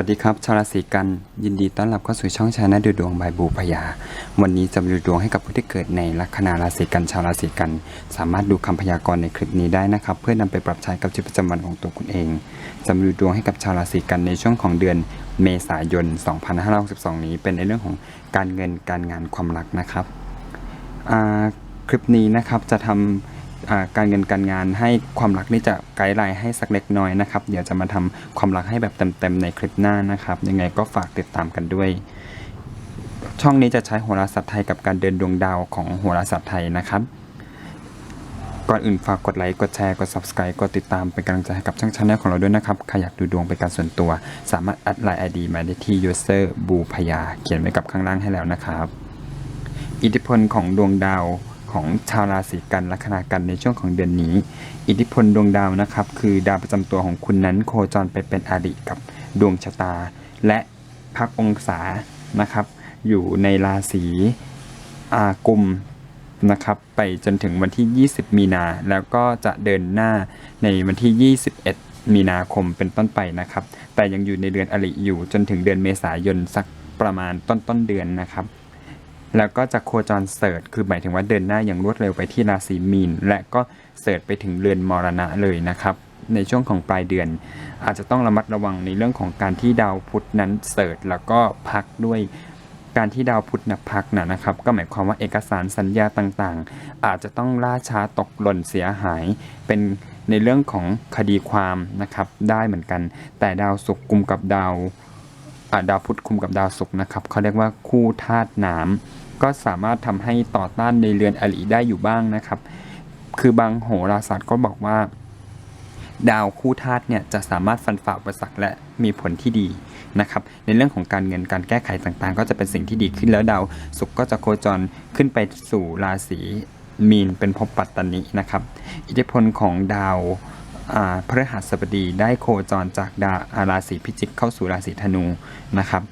วัสดีครับชาวราศีกัน ยินดีต้อนรับเข้าสู่ช่องชาแนลดูดวงบายบูพยา วันนี้จะมาดูดวงให้กับผู้ที่เกิดในลัคนาราศีกันชาวราศีกัน สามารถดูคำพยากรณ์ในคลิปนี้ได้นะครับ เพื่อนำไปปรับใช้กับชีวิตประจำวันของตัวคุณเองจะมาดูดวงให้กับชาวราศีกันในช่วงของเดือนเมษายน 2562 นี้ เป็นในเรื่องของการเงินการงานความรักนะครับคลิปนี้นะครับจะทำอ่า การเงินการงานให้ความรักนี่จะไกด์ไลน์ให้สักเล็กน้อยนะครับ เดี๋ยวจะมาทำความรักให้แบบเต็มๆในคลิปหน้านะครับ ยังไงก็ฝากติดตามกันด้วย ช่องนี้จะใช้โหราศาสตร์ไทยกับการเดินดวงดาวของโหราศาสตร์ไทยนะครับก่อนอื่นฝากกดไลค์กดแชร์กด subscribe กดติดตามเป็นกำลังใจให้กับช่องชาแนลของเราด้วยนะครับใครอยากดูดวงเป็นการส่วนตัว สามารถแอดไลน์ ID มาได้ที่ user บูพยาเขียนไว้กับข้างล่างให้แล้วนะครับ อิทธิพลของดวงดาว ของชาวราศีกันลัคนากันในช่วงของเดือนนี้ อิทธิพลดวงดาวนะครับ คือดาวประจำตัวของคุณนั้นโคจรไปเป็นอริกับดวงชะตา และพักองศานะครับ อยู่ในราศีอากุมนะครับไปจนถึงวันที่ 20 มีนา แล้วก็จะเดินหน้าในวันที่ 21 มีนาคมเป็นต้นไปนะครับ แต่ยังอยู่ในเดือนอริอยู่จนถึงเดือนเมษายนสักประมาณต้นต้นเดือนนะครับ แล้วก็จะโคจรเสิร์ชคือหมายถึงว่าเดินหน้าอย่างรวดเร็วไปที่ราศีมีน และก็เสิร์ชไปถึงเรือนมรณะเลยนะครับ ในช่วงของปลายเดือน อาจจะต้องระมัดระวังในเรื่องของการที่ดาวพุธนั้นเสิร์ชแล้วก็พักด้วยการที่ดาวพุธนะพักนะนะครับ ก็หมายความว่าเอกสารสัญญาต่างๆ อาจจะต้องล่าช้าตกหล่นเสียหาย เป็นในเรื่องของคดีความนะครับได้เหมือนกัน แต่ดาวศุกร์กุมกับดาวดาวพุธคุมกับดาวศุกร์นะครับเขาเรียกว่าคู่ธาตุน้ำ ก็สามารถทำให้ต่อต้านในเรือนอริได้อยู่บ้างนะครับ คือบางโหราศาสตร์ก็บอกว่า ดาวคู่ธาตุเนี่ยจะสามารถฟันฝ่าอุปสรรคและมีผลที่ดีนะครับ ในเรื่องของการเงินการแก้ไขต่างๆ ก็จะเป็นสิ่งที่ดีขึ้นแล้วดาวศุกร์ก็จะโคจรขึ้นไปสู่ราศีมีนเป็นภพปัตตานินะครับ อิทธิพลของดาวพฤหัสบดีได้โคจรจากดาวอ่าราศีพิจิกเข้าสู่ราศีธนูนะครับ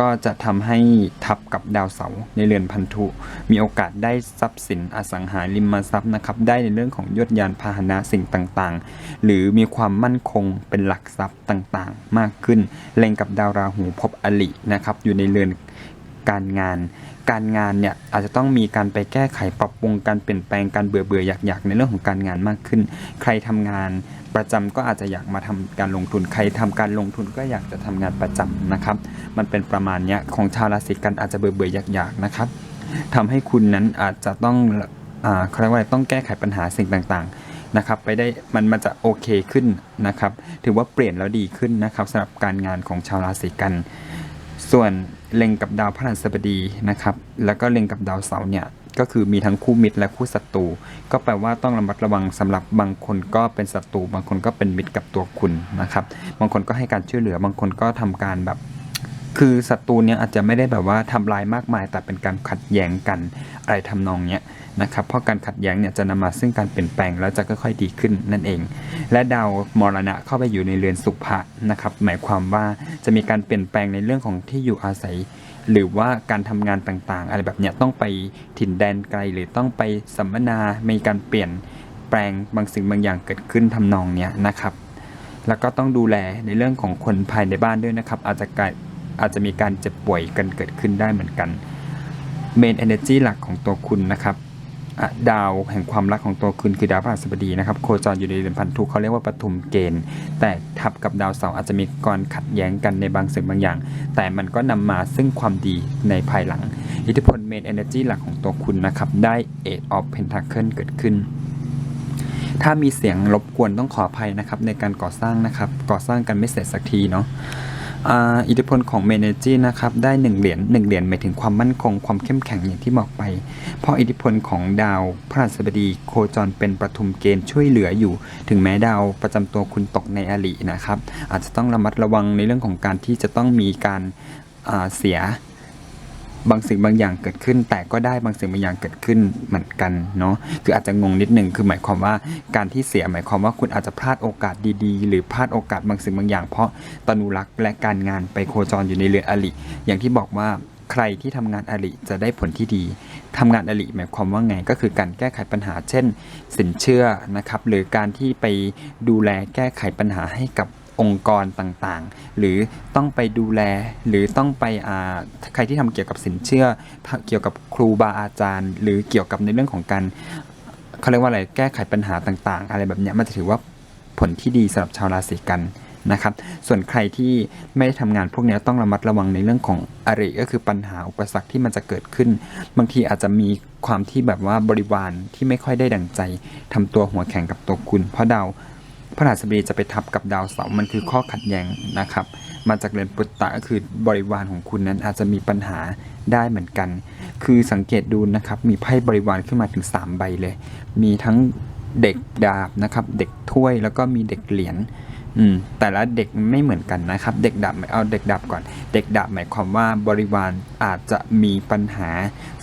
ก็จะทำให้ทับกับดาวเสาร์ในเรือนพันธุ มีโอกาสได้ทรัพย์สินอสังหาริมทรัพย์นะครับ ได้ในเรื่องของยศยานพาหนะสิ่งต่างๆ หรือมีความมั่นคงเป็นหลักทรัพย์ต่างๆ มากขึ้นเล็งกับดาวราหูพบอลินะครับ อยู่ในเรือน การงาน การงานเนี่ยอาจจะต้องมีการไปแก้ไขปรับปรุงการเปลี่ยนแปลงการเบื่อเบื่ออยากอยากๆในเรื่องของการงานมากขึ้น ใครทำงานประจำก็อาจจะอยากมาทำการลงทุน ใครทำการลงทุนก็อยากจะทำงานประจำนะครับ มันเป็นประมาณเนี้ยของชาวราศีกันอาจจะเบื่อเบื่ออยากอยากๆนะครับทำให้คุณนั้นอาจจะต้องอ่าเขาเรียกว่าต้องแก้ไขปัญหาสิ่งต่างๆนะครับ ไปได้มันมันจะโอเคขึ้นนะครับ ถือว่าเปลี่ยนแล้วดีขึ้นนะครับสำหรับการงานของชาวราศีกัน ส่วนเล็งกับดาวพฤหัสบดีนะครับ แล้วก็เล็งกับดาวเสาร์เนี่ยก็คือมีทั้งคู่มิตรและคู่ศัตรู ก็แปลว่าต้องระมัดระวังสำหรับบางคนก็เป็นศัตรูบางคนก็เป็นมิตรกับตัวคุณนะครับ บางคนก็ให้การช่วยเหลือบางคนก็ทำการแบบ คือศัตรูเนี่ยอาจจะไม่ได้แบบว่าทำลายมากมาย แต่เป็นการขัดแย้งกันอะไรทำนองเนี้ยนะครับเพราะการขัดแย้งเนี่ยจะนำมาซึ่งการเปลี่ยนแปลงแล้วจะค่อยๆดีขึ้นนั่นเอง และดาวมรณะเข้าไปอยู่ในเรือนสุภะนะครับหมายความว่าจะมีการเปลี่ยนแปลงในเรื่องของที่อยู่อาศัย หรือว่าการทำงานต่างๆ อะไรแบบเนี้ยต้องไปถิ่นแดนไกลหรือต้องไปสัมมนา มีการเปลี่ยนแปลงบางสิ่งบางอย่างเกิดขึ้นทำนองเนี้ยนะครับแล้วก็ต้องดูแลในเรื่องของคนภายในบ้านด้วยนะครับ อาจจะเกิด อาจจะมีการเจ็บป่วยกันเกิดขึ้นได้เหมือนกันเมน energy หลักของตัวคุณนะครับดาวแห่งความรักของตัวคุณคือดาวพฤหัสบดีนะครับโคจรอยู่ในเรือนพันธุเขาเรียกว่าปฐุมเกณฑ์ แต่ทับกับดาวเสาร์อาจจะมีการขัดแย้งกันในบางสิ่งบางอย่าง แต่มันก็นำมาซึ่งความดีในภายหลัง อิทธิพลเมน energy หลักของตัวคุณนะครับ ได้ eight of pentacle เกิดขึ้น ถ้ามีเสียงรบกวนต้องขออภัยนะครับในการก่อสร้างนะครับก่อสร้างกันไม่เสร็จสักทีเนาะ อิทธิพลของเมเนจีนะครับได้หนึ่งเหรียญหนึ่งเหรียญหมายถึงความมั่นคงความเข้มแข็งอย่างที่บอกไป เพราะอิทธิพลของดาวพระราชบดีโคจรเป็นประทุมเกณฑ์ช่วยเหลืออยู่ ถึงแม้ดาวประจำตัวคุณตกในอรินะครับ อาจจะต้องระมัดระวังในเรื่องของการที่จะต้องมีการเสีย บางสิ่งบางอย่างเกิดขึ้น แต่ก็ได้บางสิ่งบางอย่างเกิดขึ้นเหมือนกันเนาะคืออาจจะงงนิดนึงคือหมายความว่าการที่เสียหมายความว่าคุณอาจจะพลาดโอกาสดีๆ หรือพลาดโอกาสบางสิ่งบางอย่าง เพราะตนุรักษ์และการงานไปโคจรอยู่ในเรือนอริอย่างที่บอกว่าใครที่ทำงานอริจะได้ผลที่ดีทำงานอริหมายความว่าไงก็คือการแก้ไขปัญหา เช่น สินเชื่อนะครับหรือการที่ไปดูแลแก้ไขปัญหาให้กับ องค์กรต่างๆ หรือต้องไปดูแล หรือต้องไปใครที่ทำเกี่ยวกับสินเชื่อ เกี่ยวกับครูบาอาจารย์ หรือเกี่ยวกับในเรื่องของการเขาเรียกว่าอะไรแก้ไขปัญหาต่าง ๆ อะไรแบบนี้มันจะถือว่าผลที่ดีสำหรับชาวราศีกันนะครับ ส่วนใครที่ไม่ได้ทำงานพวกนี้ต้องระมัดระวังในเรื่องของอริก็คือปัญหาอุปสรรคที่มันจะเกิดขึ้น บางทีอาจจะมีความที่แบบว่าบริวารที่ไม่ค่อยได้ดังใจทำตัวหัวแข็งกับตัวคุณ เพราะดาว พระราชบดีจะไปทับกับดาวเสาร์มันคือข้อขัดแย้งนะครับ มาจากเรือนปุตตะก็คือบริวารของคุณนั้นอาจจะมีปัญหาได้เหมือนกัน คือสังเกตดูนะครับมีไพ่บริวารขึ้นมาถึง 3 ใบเลย มีทั้งเด็กดาบนะครับ เด็กถ้วยแล้วก็มีเด็กเหรียญอืมแต่ละเด็กไม่เหมือนกันนะครับ เด็กดับเอาเด็กดับก่อน เด็กดับหมายความว่าบริวารอาจจะมีปัญหา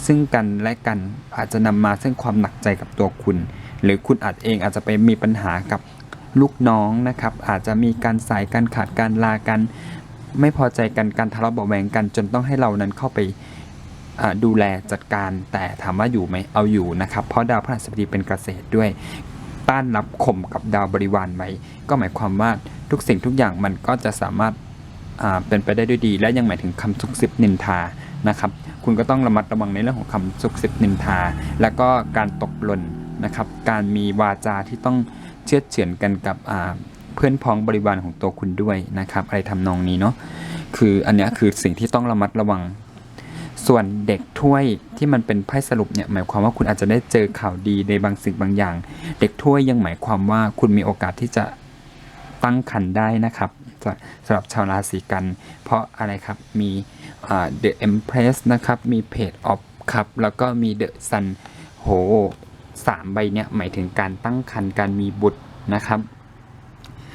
ซึ่งกันและกันอาจจะนำมาซึ่งความหนักใจกับตัวคุณ หรือคุณอาจเองอาจจะไปมีปัญหากับ ลูกน้องนะครับ อาจจะมีการสายการขาดการลากัน ไม่พอใจกันการทะเลาะเบาะแวงกัน จนต้องให้เรานั้นเข้าไปดูแลจัดการ แต่ถามว่าอยู่ไหมเอาอยู่นะครับ เพราะดาวพฤหัสบดีเป็นเกษตรด้วยต้านรับข่มกับดาวบริวารไว้ก็หมายความว่าทุกสิ่งทุกอย่างมันก็จะสามารถเป็นไปได้ด้วยดี และยังหมายถึงคำซุกซิบนินทานะครับ คุณก็ต้องระมัดระวังในเรื่องของคำซุกซิบนินทา แล้วก็การตกหล่น นะครับ การมีวาจาที่ต้องเชื่อเฉือนกันกับเพื่อนพ้องบริวารของตัวคุณด้วยนะครับ อะไรทำนองนี้เนาะคืออันนี้คือสิ่งที่ต้องระมัดระวัง ส่วนเด็กถ้วยที่มันเป็นไพ่สรุปเนี่ยหมายความว่าคุณอาจจะได้เจอข่าวดีในบางสิ่งบางอย่าง เด็กถ้วยยังหมายความว่าคุณมีโอกาสที่จะตั้งครรภ์ได้นะครับสำหรับชาวราศีกัน เพราะอะไรครับมี The Empress นะครับ มี Page of ครับ แล้วก็มี The Sun โห สามใบเนี่ยหมายถึงการตั้งครรภ์การมีบุตรนะครับ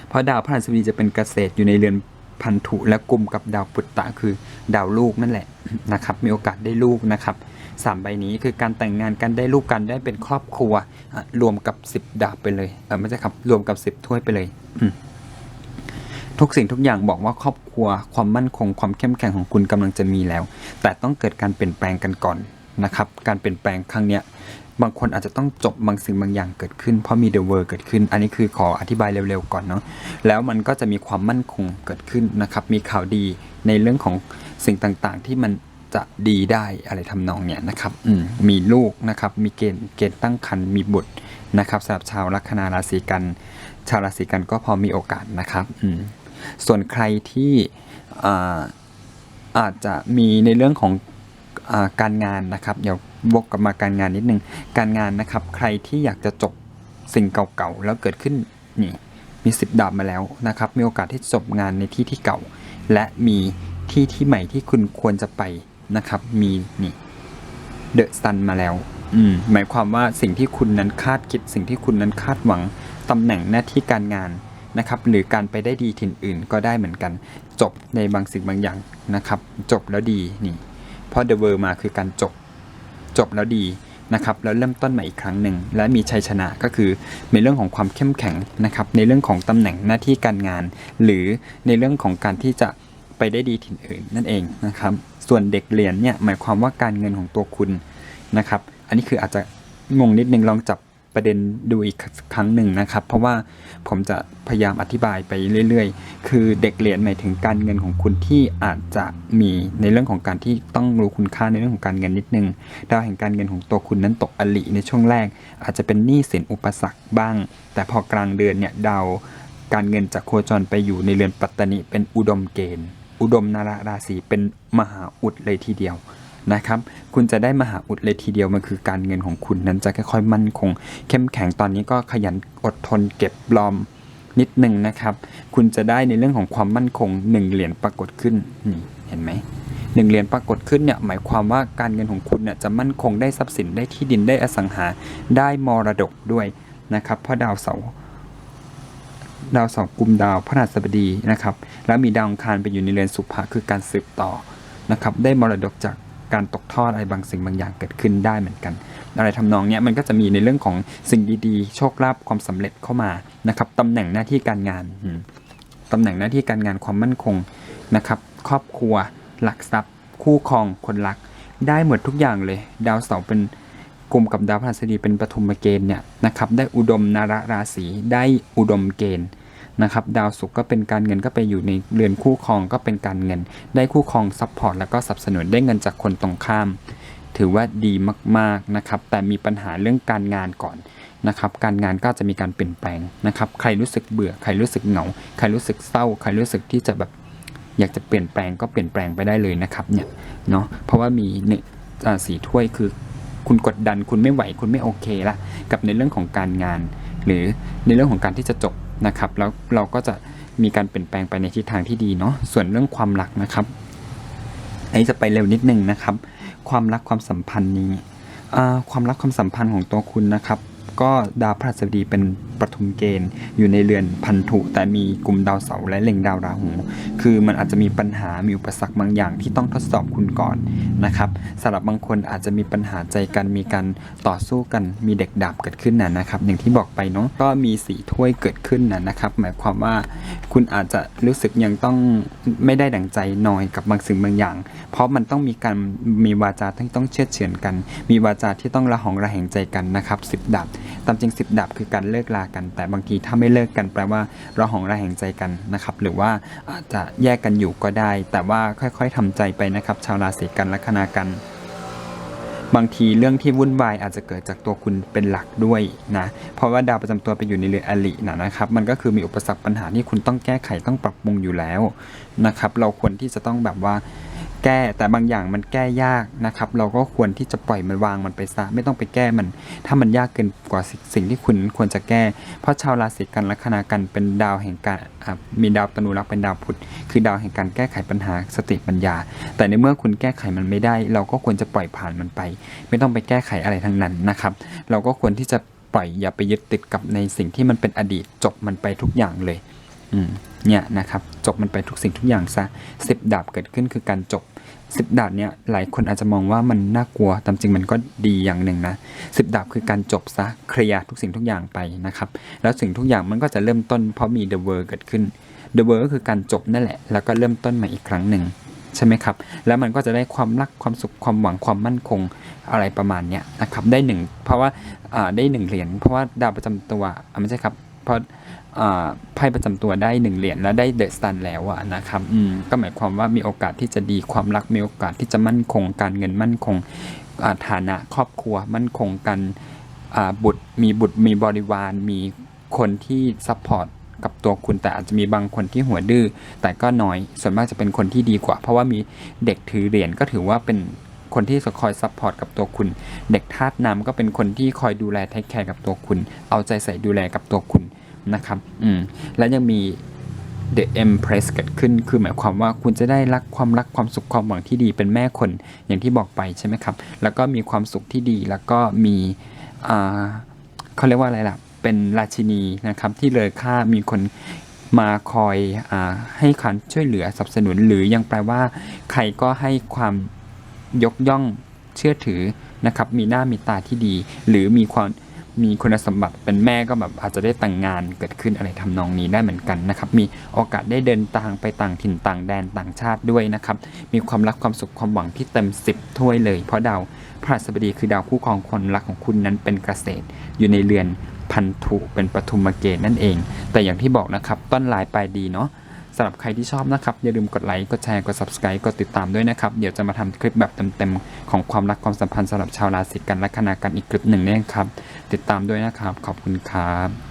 เพราะดาวพฤหัสบดีจะเป็นเกษตรอยู่ในเรือนพันธุและกลุ่มกับดาวปุตตะคือดาวลูกนั่นแหละนะครับ มีโอกาสได้ลูกนะครับสามใบนี้คือการแต่งงานกันได้ลูกกันได้เป็นครอบครัวรวมกับ 10 ดาบไปเลยเออไม่ใช่ครับรวมกับ 10 ถ้วยไปเลย ทุกสิ่งทุกอย่างบอกว่าครอบครัวความมั่นคงความเข้มแข็งของคุณกำลังจะมีแล้ว แต่ต้องเกิดการเปลี่ยนแปลงกันก่อนนะครับ การเปลี่ยนแปลงครั้งเนี้ย บางคนอาจจะต้องจบบางสิ่งบางอย่างเกิดขึ้น เพราะมี The World เกิดขึ้น อันนี้คือขออธิบายเร็วๆก่อนเนาะแล้วมันก็จะมีความมั่นคงเกิดขึ้นนะครับ มีข่าวดีในเรื่องของสิ่งต่างๆ ที่มันจะดีได้อะไรทำนองเนี้ยนะครับอืมมีลูกนะครับ มีเกณฑ์เกณฑ์ตั้งครรภ์มีบุตรนะครับสำหรับชาวลัคนาราศีกัน ชาวราศีกันก็พอมีโอกาสนะครับอืมส่วนใครที่อาอาจจะมีในเรื่องของอาการงานนะครับเดี๋ยว วกกลับมาการงานนิดนึง การงานนะครับ ใครที่อยากจะจบสิ่งเก่าๆ แล้วเกิดขึ้นนี่มีสิบดาบมาแล้วนะครับ มีโอกาสที่จบงานในที่ที่เก่า และมีที่ที่ใหม่ที่คุณควรจะไปนะครับ มีนี่เดอะซันมาแล้ว อืมหมายความว่าสิ่งที่คุณนั้นคาดคิด สิ่งที่คุณนั้นคาดหวังตำแหน่งหน้าที่การงานนะครับหรือการไปได้ดีถิ่นอื่นก็ได้เหมือนกัน จบในบางสิ่งบางอย่างนะครับ จบแล้วดีนี่เพราะ The World มาคือการจบ จบแล้วดีนะครับแล้วเริ่มต้นใหม่อีกครั้งหนึ่งและมีชัยชนะก็คือในเรื่องของความเข้มแข็งนะครับในเรื่องของตำแหน่งหน้าที่การงาน หรือในเรื่องของการที่จะไปได้ดีถิ่นอื่นนั่นเองนะครับส่วนเด็กเรียนเนี่ยหมายความว่าการเงินของตัวคุณนะครับอันนี้คืออาจจะงงนิดนึงลองจับ ประเด็นดูอีกครั้งหนึ่งนะครับ เพราะว่าผมจะพยายามอธิบายไปเรื่อยๆ คือเด็กเหรียญหมายถึงการเงินของคุณที่อาจจะมีในเรื่องของการที่ต้องรู้คุณค่าในเรื่องของการเงินนิดนึงดาวแห่งการเงินของตัวคุณนั้นตกอลิในช่วงแรก อาจจะเป็นหนี้สินอุปสรรคบ้าง แต่พอกลางเดือนเนี่ยดาวการเงินจะโคจรไปอยู่ในเรือนปัตตนิเป็นอุดมเกณฑ์ อุดมนาราราศีเป็นมหาอุดเลยทีเดียว นะครับ คุณจะได้มหาอุดเลยทีเดียวมันคือการเงินของคุณนั้นจะค่อยๆมั่นคง เข้มแข็งตอนนี้ก็ขยันอดทนเก็บรอมนิดหนึ่งนะครับ คุณจะได้ในเรื่องของความมั่นคงหนึ่งเหรียญปรากฏขึ้นนี่เห็นไหมหนึ่งเหรียญปรากฏขึ้นเนี่ยหมายความว่าการเงินของคุณเนี่ยจะมั่นคงได้ทรัพย์สินได้ที่ดินได้อสังหาได้มรดกด้วยนะครับเพราะดาวเสาร์ดาวเสาร์กุมดาวพระราชบดีนะครับ แล้วมีดาวอังคารไปอยู่ในเรือนสุภะคือการสืบต่อนะครับ ได้มรดกจาก การตกทอดอะไรบางสิ่งบางอย่างเกิดขึ้นได้เหมือนกัน อะไรทำนองนี้มันก็จะมีในเรื่องของสิ่งดีๆ โชคลาภความสำเร็จเข้ามานะครับตำแหน่งหน้าที่การงานตำแหน่งหน้าที่การงานความมั่นคงนะครับครอบครัว หลักทรัพย์ คู่ครองคนรัก ได้หมดทุกอย่างเลย ดาวเสาร์เป็นกลุ่มกับดาวพฤหัสบดีเป็นปฐุมเกณฑ์เนี่ยนะครับได้อุดมนาราศีได้อุดมเกณฑ์ นะครับดาวศุกร์ก็เป็นการเงินก็ไปอยู่ในเรือนคู่ครองก็เป็นการเงิน ได้คู่ครองซัพพอร์ตแล้วก็สนับสนุนได้เงินจากคนตรงข้าม ถือว่าดีมากๆนะครับ แต่มีปัญหาเรื่องการงานก่อนนะครับการงานก็จะมีการเปลี่ยนแปลงนะครับใครรู้สึกเบื่อใครรู้สึกเหงาใครรู้สึกเศร้า ใครรู้สึกที่จะแบบอยากจะเปลี่ยนแปลงก็เปลี่ยนแปลงไปได้เลยนะครับเนี่ยเนาะเพราะว่ามีเนี่ยสีถ้วยคือ คุณกดดันคุณไม่ไหวคุณไม่โอเคละกับในเรื่องของการงาน หรือในเรื่องของการที่จะจบ นะครับแล้วเราก็จะมีการเปลี่ยนแปลงไปในทิศทางที่ดีเนาะส่วนเรื่องความรักนะครับอันนี้จะไปเร็วนิดนึงนะครับ ความรักความสัมพันธ์นี้ความรักความสัมพันธ์ของตัวคุณนะครับ ก็ดาวพฤหัสบดีเป็น ปฐมเกณฑ์ อยู่ในเรือนพันธุแต่มีกลุ่มดาวเสาร์และเล็งดาวราหู คือมันอาจจะมีปัญหา มีอุปสรรคบางอย่างที่ต้องทดสอบคุณก่อนนะครับสำหรับบางคนอาจจะมีปัญหาใจกัน มีการต่อสู้กัน มีเด็กดาบเกิดขึ้นนะนะครับ อย่างที่บอกไปเนาะ ก็มีสีถ้วยเกิดขึ้นนะนะครับ หมายความว่าคุณอาจจะรู้สึกยังต้องไม่ได้ดั่งใจน่อยกับบางสิ่งบางอย่าง เพราะมันต้องมีการมีวาจาที่ต้องเชื่อดเฉือนกัน มีวาจาที่ต้องระหองระแหงใจกันนะครับสิบดาบตามจริงสิบดับคือการเลิกลากัน แต่บางทีถ้าไม่เลิกกันแปลว่าเราหองระแหงใจกันนะครับ หรือว่าอาจจะแยกกันอยู่ก็ได้ แต่ว่าค่อยๆทำใจไปนะครับ ชาวราศีกันลัคนากัน บางทีเรื่องที่วุ่นวายอาจจะเกิดจากตัวคุณเป็นหลักด้วยนะ เพราะว่าดาวประจำตัวไปอยู่ในเรืออลินะนะครับ มันก็คือมีอุปสรรคปัญหาที่คุณต้องแก้ไขต้องปรับปรุงอยู่แล้วนะครับ เราควรที่จะต้องแบบว่า แก้แต่บางอย่างมันแก้ยากนะครับ เราก็ควรที่จะปล่อยมันวางมันไปซะ ไม่ต้องไปแก้มัน ถ้ามันยากเกินกว่าสิ่งที่คุณควรจะแก้ เพราะชาวราศีกันลัคนากันเป็นดาวแห่งการมีดาวตนุรักษ์เป็นดาวพุธคือดาวแห่งการแก้ไขปัญหาสติปัญญา แต่ในเมื่อคุณแก้ไขมันไม่ได้ เราก็ควรจะปล่อยผ่านมันไป ไม่ต้องไปแก้ไขอะไรทั้งนั้นนะครับ เราก็ควรที่จะปล่อยอย่าไปยึดติดกับในสิ่งที่มันเป็นอดีตจบมันไปทุกอย่างเลย เนี่ยนะครับจบมันไปทุกสิ่งทุกอย่างซะสิบดาบเกิดขึ้นคือการจบสิบดาบเนี่ยหลายคนอาจจะมองว่ามันน่ากลัวแต่จริงมันก็ดีอย่างหนึ่งนะสิบดาบคือการจบซะเคลียร์ทุกสิ่งทุกอย่างไปนะครับแล้วสิ่งทุกอย่างมันก็จะเริ่มต้นเพราะมี The World เกิดขึ้น The World ก็คือการจบนั่นแหละ แล้วก็เริ่มต้นใหม่อีกครั้งหนึ่งใช่ไหมครับ แล้วมันก็จะได้ความรักความสุขความหวังความมั่นคงอะไรประมาณเนี้ยนะครับได้หนึ่งเพราะว่าได้หนึ่งเหรียญเพราะว่าดาวประจำตัวไม่ใช่ครับ เพราะอ่าไพ่ประจำตัวได้หนึ่งเหรียญแล้วได้เดอะสตันแล้วอะนะครับอืมก็หมายความว่ามีโอกาสที่จะดีความรักมีโอกาสที่จะมั่นคงการเงินมั่นคงฐานะครอบครัวมั่นคงกันบุตรมีบุตรมีบริวารมีคนที่ซัพพอร์ตกับตัวคุณแต่อาจจะมีบางคนที่หัวดื้อแต่ก็น้อย ส่วนมากจะเป็นคนที่ดีกว่า เพราะว่ามีเด็กถือเหรียญก็ถือว่าเป็นคนที่คอยซัพพอร์ตกับตัวคุณ เด็กธาตุน้ำก็เป็นคนที่คอยดูแลเทคแคร์กับตัวคุณ เอาใจใส่ดูแลกับตัวคุณ นะครับ อืม และยังมี The Empress เกิดขึ้น คือหมายความว่าคุณจะได้รักความรักความสุขความหวังที่ดีเป็นแม่คนอย่างที่บอกไปใช่ไหมครับ แล้วก็มีความสุขที่ดี แล้วก็มีอ่าเขาเรียกว่าอะไรล่ะ เป็นราชินีนะครับที่เลยค่ามีคนมาคอยอ่าให้การช่วยเหลือสนับสนุน หรือยังแปลว่า ใครก็ให้ความยกย่องเชื่อถือนะครับ มีหน้ามีตาที่ดี หรือมีความ มีคุณสมบัติเป็นแม่ก็แบบอาจจะได้แต่งงานเกิดขึ้นอะไรทำนองนี้ได้เหมือนกันนะครับ มีโอกาสได้เดินทางไปต่างถิ่นต่างแดนต่างชาติด้วยนะครับ มีความรักความสุขความหวังที่เต็มสิบถ้วยเลย เพราะดาวพระสบดีคือดาวคู่ครองคนรักของคุณนั้นเป็นเกษตร อยู่ในเรือนพันธุเป็นปฐุมเกณฑ์นั่นเอง แต่อย่างที่บอกนะครับ ต้นลายปลายดีเนาะ สำหรับใครที่ชอบนะครับ อย่าลืมกดไลค์ กดแชร์ กด subscribe กดติดตามด้วยนะครับ เดี๋ยวจะมาทำคลิปแบบเต็มๆ ของความรักความสัมพันธ์สำหรับชาวราศีกันและคณากันอีกคลิปหนึ่งเนี่ยครับ ติดตามด้วยนะครับ ขอบคุณครับ